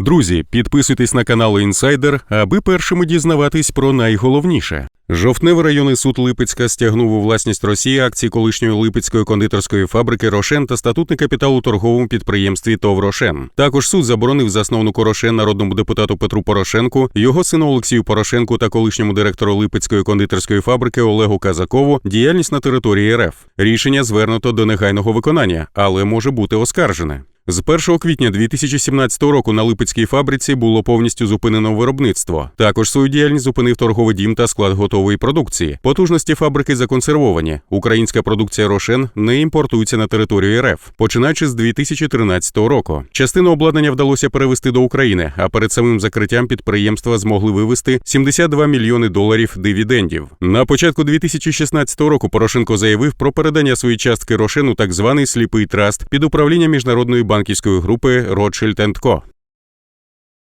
Друзі, підписуйтесь на канал Інсайдер, аби першими дізнаватись про найголовніше. Жовтневий районний суд Липецька стягнув у власність Росії акції колишньої Липецької кондитерської фабрики Рошен та статутний капітал у торговому підприємстві ТОВ Рошен. Також суд заборонив засновнику Рошен народному депутату Петру Порошенку, його сину Олексію Порошенку та колишньому директору Липецької кондитерської фабрики Олегу Казакову діяльність на території РФ. Рішення звернуто до негайного виконання, але може бути оскаржене. З 1 квітня 2017 року на Липецькій фабриці було повністю зупинено виробництво. Також свою діяльність зупинив торговий дім та склад готової продукції. Потужності фабрики законсервовані. Українська продукція Рошен не імпортується на територію РФ, починаючи з 2013 року. Частину обладнання вдалося перевести до України, а перед самим закриттям підприємства змогли вивести 72 мільйони доларів дивідендів. На початку 2016 року Порошенко заявив про передання своєї частки Рошен у так званий сліпий траст під управління міжнародної банківської групи Rothschild Co.